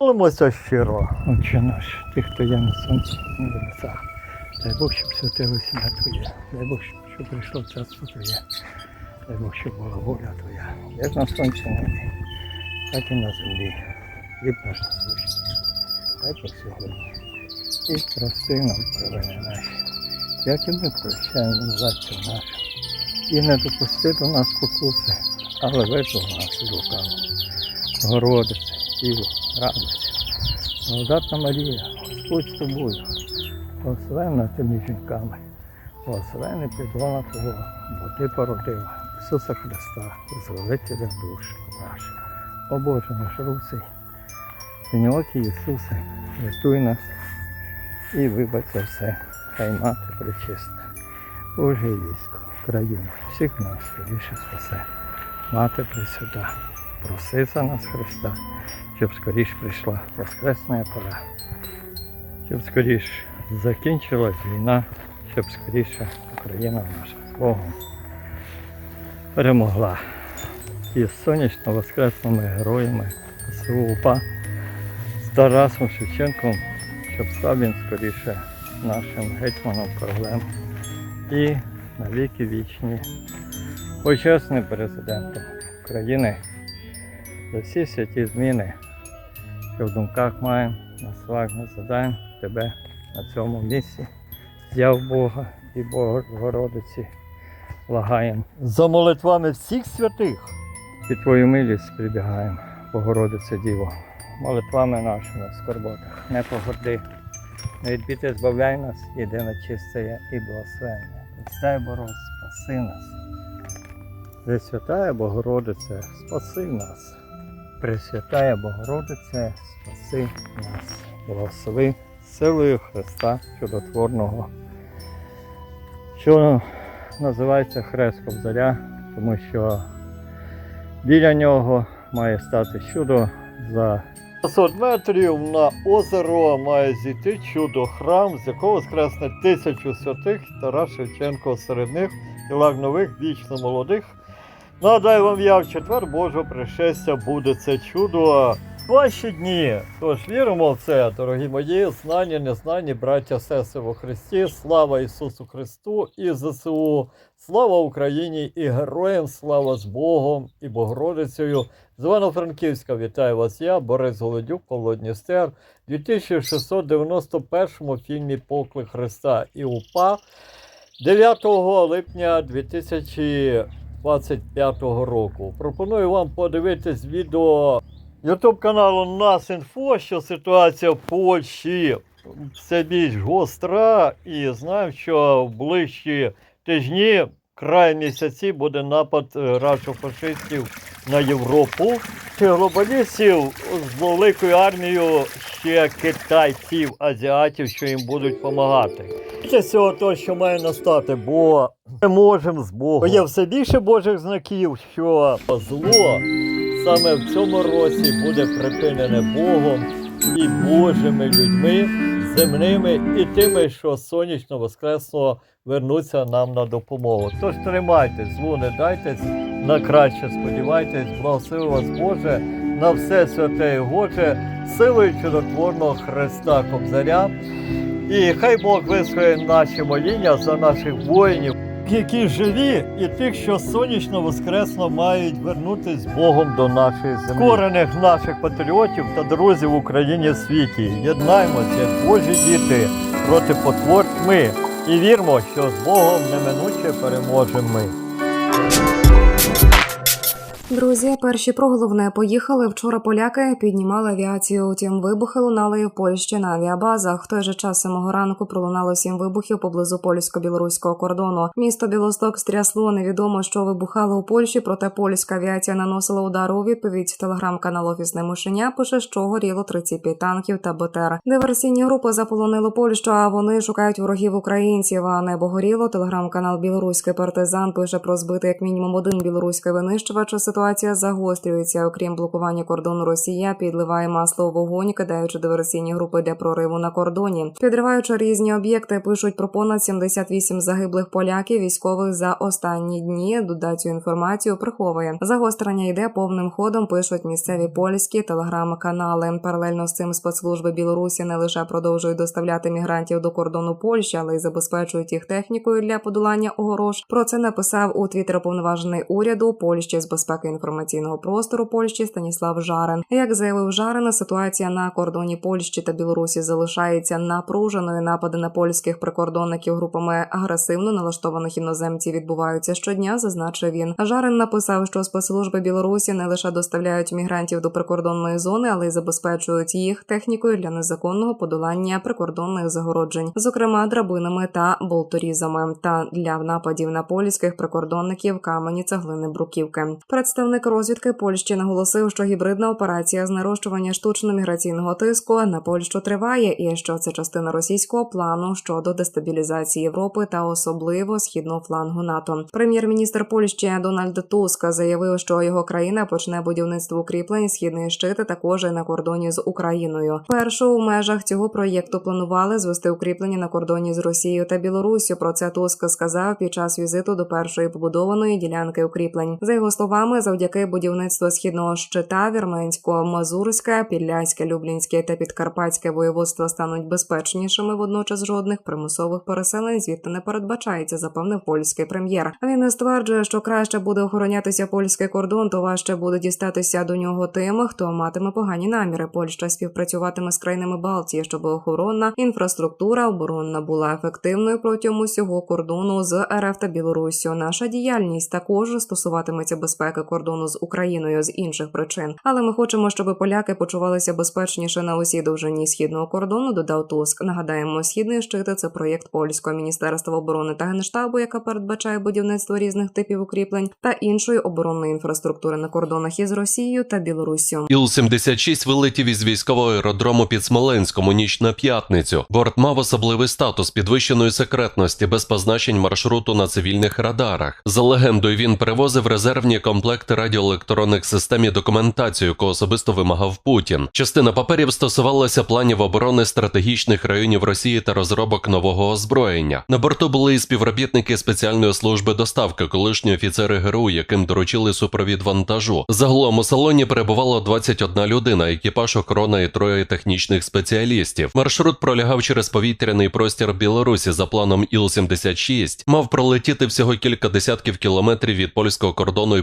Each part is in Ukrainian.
Молимося щиро, Отче наш, ти, хто є на сонці, на небесах. Дай Бог, щоб святилося ім'я Твоє. Дай Бог, щоб, прийшло царство Твоє. Дай Бог, щоб була воля Твоя. Як на сонці небі, так і на землі. Хліб наш насущний. Дай Бог сьогодні. І прости нам провини наші. Як і ми прощаємо винуватцям нашим. І не допусти до нас покуси, але визвол нас від лукавого. Городице, Діво, радуйся. Благодатна Марія, Господь з тобою, благословенна ти між жінками, благословенний плідлона Твого, бо Ти породила Ісуса Христа, Визволителя душ наших. О Боже наш русий, Синьокий Ісусе, рятуй нас і вибач за все, хай мати причисна. Боже військо, Україну, всіх нас скоріше спасе. Мати Пресвята, проси за нас Христа, щоб скоріш прийшла Воскресна пора, щоб скоріш закінчилась війна, щоб скоріше Україна наша Богом перемогла. І з сонячно воскресними героями ЗСУ УПА з Тарасом Шевченком, щоб став він скоріше нашим гетьманом проблем і навіки вічні почесним президентом України. За всі святі зміни, що в думках маємо, на словах не задаємо тебе на цьому місці. Зяв Бога і Богородиці благаємо. За молитвами всіх святих під Твою милість прибігаємо, Богородице Діво, молитвами нашими в скорботах, не погорди. Не відбіти збавляй нас, єдине чисте і благословення. Христе Борос, спаси нас. Пресвятая Богородице, спаси нас. Пресвятая Богородице, спаси нас. Благослови силою Христа чудотворного, що називається Хрест Кобзаря, тому що біля нього має стати чудо за 500 метрів на озеро має зійти чудо храм, з якого скресне тисячу святих, Тарас Шевченко серед них і лаг нових вічно молодих. Надай вам я в четвер Божого пришестя буде це чудо. Ваші дні. Тож віримо в це, дорогі мої, знані, незнані, браття, сестри во Христі. Слава Ісусу Христу і ЗСУ. Слава Україні і героям, слава з Богом і Богородицею. З Івано-Франківська вітаю вас я, Борис Голодюк, Павло Дністер, в 2691 фільмі Поклик Христа і УПА 9 липня 2025 року. Пропоную вам подивитись відео Ютуб каналу Нас.Інфо, що ситуація в Польщі все більш гостра, і знаємо, що в ближчі тижні, край місяці, буде напад е, рашофашистів на Європу. Чи глобалістів з великою армією ще китайців, азіатів, що їм будуть допомагати. Це цього того, що має настати, бо ми можемо з Богом. Є все більше Божих знаків, що зло саме в цьому році буде припинене Богом і Божими людьми, земними і тими, що сонячно воскресно вернуться нам на допомогу. Тож тримайтесь, дзвони, дайтесь, на краще сподівайтесь, благослови вас Боже, на все святе і Боже, силою чудотворного Христа Кобзаря. І хай Бог висвоє наші моління за наших воїнів, які живі, і тих, що сонячно воскресно мають вернутись з Богом до нашої землі. Корених наших патріотів та друзів в Україні в світі. Єднаймося, як Божі діти, проти потвор тьми. І вірмо, що з Богом неминуче переможемо ми. Друзі, перші про головне поїхали. Вчора поляки піднімали авіацію. Утім, вибухи лунали в Польщі на авіабазах. В той же час самого ранку пролунало сім вибухів поблизу польсько-білоруського кордону. Місто Білосток стрясло. Невідомо, що вибухало у Польщі, проте польська авіація наносила удари у відповідь. Телеграм-канал Офісне мишеня пише, що горіло 35 танків та БТР. Диверсійні групи заполонили Польщу, а вони шукають ворогів українців. А небо горіло. Телеграм-канал Білоруський партизан пише про збитий як мінімум один білоруський винищувач. Ситуація загострюється. Окрім блокування кордону, Росія підливає масло у вогонь, кидаючи диверсійні групи для прориву на кордоні, підриваючи різні об'єкти. Пишуть про понад 78 загиблих поляків, військових за останні дні. Додать цю інформацію приховує. Загострення йде повним ходом. Пишуть місцеві польські телеграм-канали. Паралельно з цим спецслужби Білорусі не лише продовжують доставляти мігрантів до кордону Польщі, але й забезпечують їх технікою для подолання огорож. Про це написав у Твіттер повноважений уряду Польщі з безпеки інформаційного простору Польщі Станіслав Жарен. Як заявив Жарен, ситуація на кордоні Польщі та Білорусі залишається напруженою. Напади на польських прикордонників групами агресивно налаштованих іноземців відбуваються щодня. Зазначив він. Жарен написав, що спецслужби Білорусі не лише доставляють мігрантів до прикордонної зони, але й забезпечують їх технікою для незаконного подолання прикордонних загороджень, зокрема драбинами та болторізами, та для нападів на польських прикордонників камені цеглини бруківки. Представник розвідки Польщі наголосив, що гібридна операція з нарощування штучно-міграційного тиску на Польщу триває, і що це частина російського плану щодо дестабілізації Європи та особливо східного флангу НАТО. Прем'єр-міністр Польщі Дональд Туск заявив, що його країна почне будівництво укріплень східної щити також на кордоні з Україною. Першу у межах цього проєкту планували звести укріплення на кордоні з Росією та Білоруссю. Про це Туск сказав під час візиту до першої побудованої ділянки укріплень. За його словами, завдяки будівництву східного щита Вірменського, Мазурське, Підляське, Люблінське та Підкарпатське воєводства стануть безпечнішими. Водночас жодних примусових переселень звідти не передбачається, запевнив польський прем'єр. Він стверджує, що краще буде охоронятися польський кордон, то важче буде дістатися до нього тим, хто матиме погані наміри. Польща співпрацюватиме з країнами Балтії, щоб охоронна інфраструктура оборонна була ефективною протягом усього кордону з РФ та Білоруссю. Наша діяльність також стосуватиметься безпеки кордону з Україною з інших причин. Але ми хочемо, щоб поляки почувалися безпечніше на усій довжині східного кордону. Додав Туск. Нагадаємо, східний щити це проєкт польського міністерства оборони та генштабу, яка передбачає будівництво різних типів укріплень та іншої оборонної інфраструктури на кордонах із Росією та Білоруссю. Іл-76 вилетів із військового аеродрому під Смоленськом у ніч на п'ятницю. Борт мав особливий статус підвищеної секретності без позначень маршруту на цивільних радарах. За легендою, він перевозив резервні комплекти радіоелектронних систем і документацію, яку особисто вимагав Путін. Частина паперів стосувалася планів оборони стратегічних районів Росії та розробок нового озброєння. На борту були і співробітники спеціальної служби доставки, колишні офіцери ГРУ, яким доручили супровід вантажу. Загалом у салоні перебувало 21 людина, екіпаж охорона і троє технічних спеціалістів. Маршрут пролягав через повітряний простір Білорусі за планом Іл-76, мав пролетіти всього кілька десятків кілометрів від польського кордону і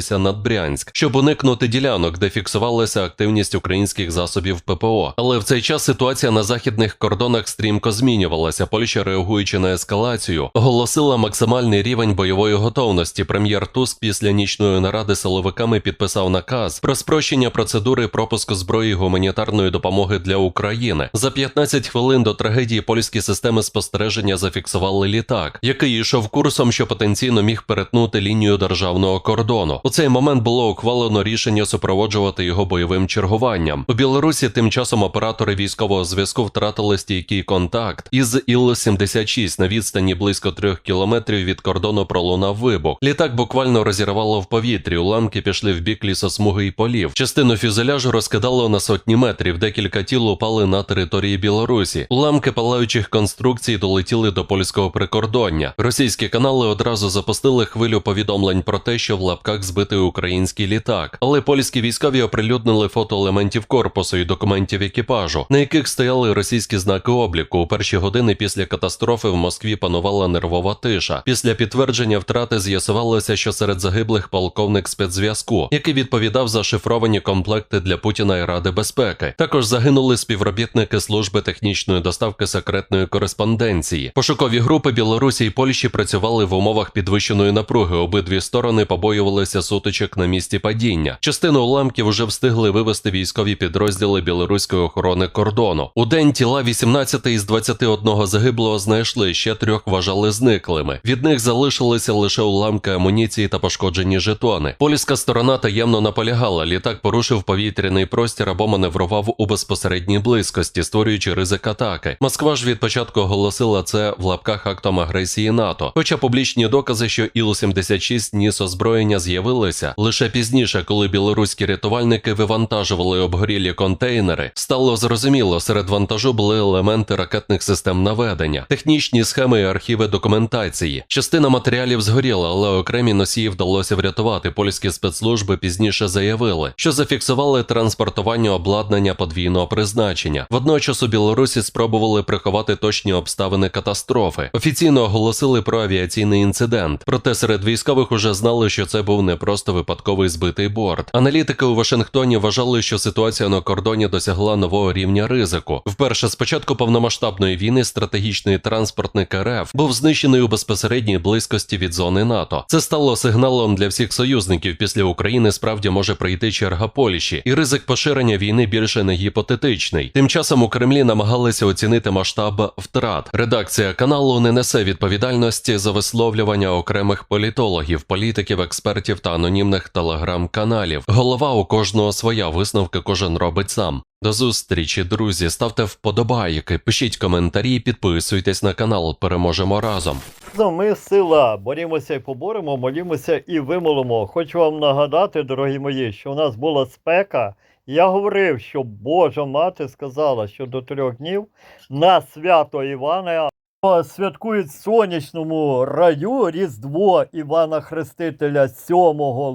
повернутися над Брянськ, щоб уникнути ділянок, де фіксувалася активність українських засобів ППО. Але в цей час ситуація на західних кордонах стрімко змінювалася. Польща, реагуючи на ескалацію, оголосила максимальний рівень бойової готовності. Прем'єр Туск після нічної наради силовиками підписав наказ про спрощення процедури пропуску зброї гуманітарної допомоги для України. За 15 хвилин до трагедії польські системи спостереження зафіксували літак, який йшов курсом, що потенційно міг перетнути лінію державного кордону. У цей момент було ухвалено рішення супроводжувати його бойовим чергуванням. У Білорусі тим часом оператори військового зв'язку втратили стійкий контакт із Іл-76 на відстані близько трьох кілометрів від кордону пролунав вибух. Літак буквально розірвало в повітрі. Уламки пішли в бік лісосмуги і полів. Частину фюзеляжу розкидало на сотні метрів. Декілька тіл упали на території Білорусі. Уламки палаючих конструкцій долетіли до польського прикордоння. Російські канали одразу запустили хвилю повідомлень про те, що в лапках збитий український літак. Але польські військові оприлюднили фото елементів корпусу і документів екіпажу, на яких стояли російські знаки обліку. У перші години після катастрофи в Москві панувала нервова тиша. Після підтвердження втрати з'ясувалося, що серед загиблих полковник спецзв'язку, який відповідав за шифровані комплекти для Путіна і Ради безпеки. Також загинули співробітники служби технічної доставки секретної кореспонденції. Пошукові групи Білорусі і Польщі працювали в умовах підвищеної напруги. Обидві сторони побоювалися сутичок на місці падіння. Частину уламків вже встигли вивести військові підрозділи білоруської охорони кордону. У день тіла 18 із 21 загиблого знайшли ще трьох вважали зниклими. Від них залишилися лише уламки амуніції та пошкоджені жетони. Польська сторона таємно наполягала. Літак порушив повітряний простір або маневрував у безпосередній близькості, створюючи ризик атаки. Москва ж від початку оголосила це в лапках актом агресії НАТО. Хоча публічні докази, що Іл-76 ніс озброєння, з'явилися з'явилися лише пізніше, коли білоруські рятувальники вивантажували обгорілі контейнери, стало зрозуміло, серед вантажу були елементи ракетних систем наведення, технічні схеми і архіви документації. Частина матеріалів згоріла, але окремі носії вдалося врятувати. Польські спецслужби пізніше заявили, що зафіксували транспортування обладнання подвійного призначення. Водночас у Білорусі спробували приховати точні обставини катастрофи. Офіційно оголосили про авіаційний інцидент. Проте серед військових уже знали, що це був не просто випадковий збитий борт. Аналітики у Вашингтоні вважали, що ситуація на кордоні досягла нового рівня ризику. Вперше з початку повномасштабної війни стратегічний транспортник РФ був знищений у безпосередній близькості від зони НАТО. Це стало сигналом для всіх союзників. Після України справді може прийти черга Польщі, і ризик поширення війни більше не гіпотетичний. Тим часом у Кремлі намагалися оцінити масштаб втрат. Редакція каналу не несе відповідальності за висловлювання окремих політологів, політиків, експертів та анонімних телеграм-каналів. Голова у кожного своя висновки кожен робить сам. До зустрічі, друзі. Ставте вподобайки, пишіть коментарі, підписуйтесь на канал. Переможемо разом. Ну, Ми сила, борімося і поборемо, молімося і вимолимо. Хочу вам нагадати, дорогі мої, що у нас була спека. Я говорив, що Божа мати сказала, що до трьох днів на свято Івана святкують сонячному раю Різдво Івана Хрестителя 7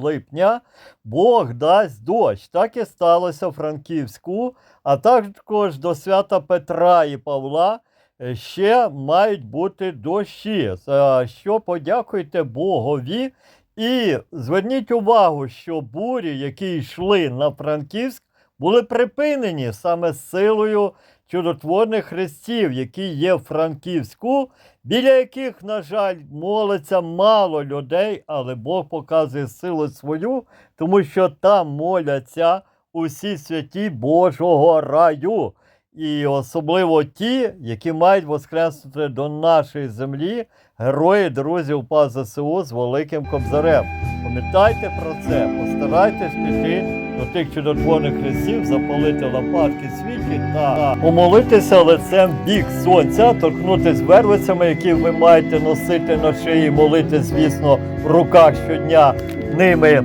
липня. Бог дасть дощ. Так і сталося в Франківську, а також до свята Петра і Павла е, ще мають бути дощі. За що подякуйте Богові. І зверніть увагу, що бурі, які йшли на Франківськ, були припинені саме силою чудотворних хрестів, які є в Франківську, біля яких, на жаль, молиться мало людей, але Бог показує силу свою, тому що там моляться усі святі Божого раю. І особливо ті, які мають воскреснути до нашої землі герої друзів УПА ЗСУ з Великим Кобзарем. Пам'ятайте про це, постарайтесь піти до тих чудотворних хрестів, запалити лампадки світлі та помолитися лицем бік сонця, торкнутись вервицями, які ви маєте носити на шиї, молити, звісно, в руках щодня ними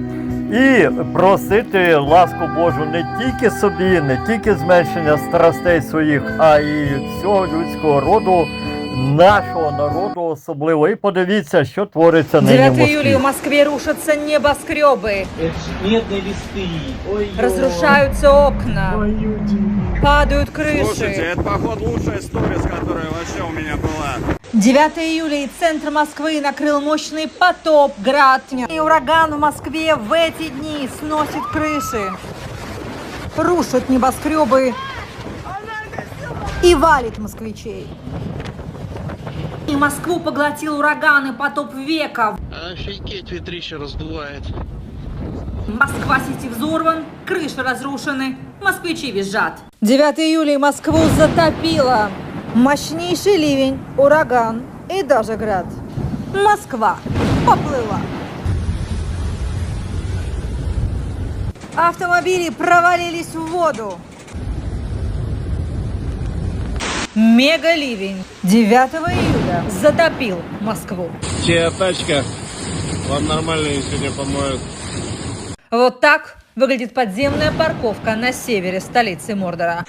І просити ласку Божу не тільки собі, не тільки зменшення страстей своїх, а й всього людського роду, нашого народу особливо. І подивіться, що твориться нині в 9 Москві. июля в Москве рушатся небоскребы, Это ж медные листы. Ой, разрушаются окна, падают крыши. Слушайте, это походу лучшая сторис, которая вообще у меня была. 9 июля и центр Москвы накрыл мощный потоп, град. И ураган в Москве в эти дни сносит крыши, рушит небоскребы и валит москвичей. И Москву поглотил ураган и потоп века. Офигеть, ветрище раздувает. Москва сети взорван, крыши разрушены, москвичи визжат. 9 июля Москву затопило. Мощнейший ливень, ураган и даже град. Москва поплыла. Автомобили провалились в воду. Мегаливень 9 июля затопил Москву. Чья тачка? Вам нормально ее сегодня помоют. Вот так выглядит подземная парковка на севере столицы Мордора.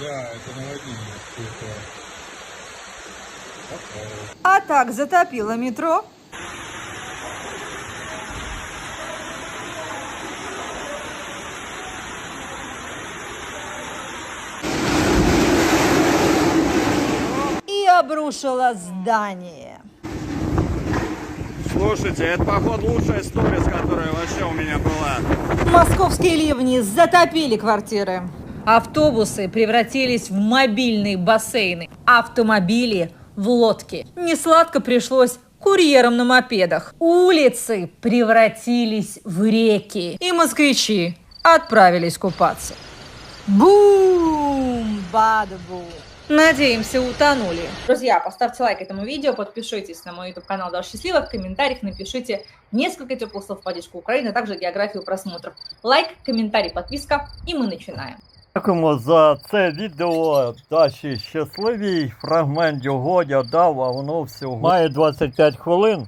Да, это наводнение. А так затопило метро. И обрушило здание. Слушайте, это походу лучшая сторис, которая вообще у меня была. Московские ливни затопили квартиры. Автобусы превратились в мобильные бассейны. Автомобили в лодки. Несладко пришлось курьерам на мопедах. Улицы превратились в реки. И москвичи отправились купаться. Бум! Бада-бум! Надеемся, утонули. Друзья, поставьте лайк этому видео, подпишитесь на мой YouTube канал Даша Счастлива, в комментариях напишите несколько теплых слов в поддержку Украины, а также географию просмотров. Лайк, комментарий, подписка, и мы начинаем. Дякуємо за це відео. Даші щасливій. Фрагмент його я дав, а воно всього має 25 хвилин.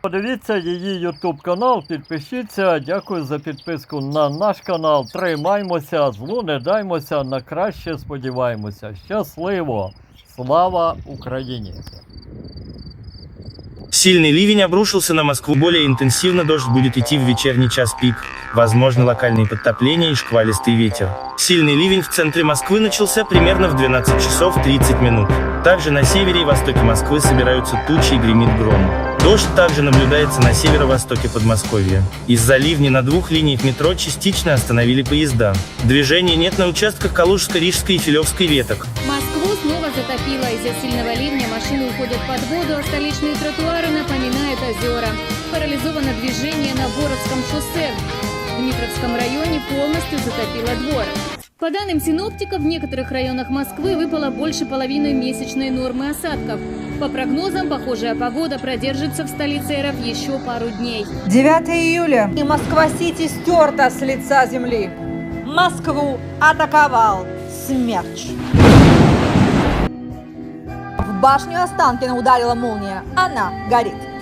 Подивіться її YouTube канал, підпишіться. Дякую за підписку на наш канал. Тримаймося, злу не даймося, на краще сподіваємося. Щасливо! Слава Україні! Сильный ливень обрушился на Москву. Более интенсивно дождь будет идти в вечерний час пик. Возможны локальные подтопления и шквалистый ветер. Сильный ливень в центре Москвы начался примерно в 12 часов 30 минут. Также на севере и востоке Москвы собираются тучи и гремит гром. Дождь также наблюдается на северо-востоке Подмосковья. Из-за ливней на двух линиях метро частично остановили поезда. Движения нет на участках Калужско-Рижской и Филевской веток. Затопило. Из-за сильного ливня машины уходят под воду, а столичные тротуары напоминают озера. Парализовано движение на Боровском шоссе. В Дмитровском районе полностью затопило двор. По данным синоптиков, в некоторых районах Москвы выпало больше половины месячной нормы осадков. По прогнозам, похожая погода продержится в столице РФ еще пару дней. 9 июля. И Москва-Сити стерта с лица земли. Москву атаковал смерч. Башню Останкина ударила молния. Она горит.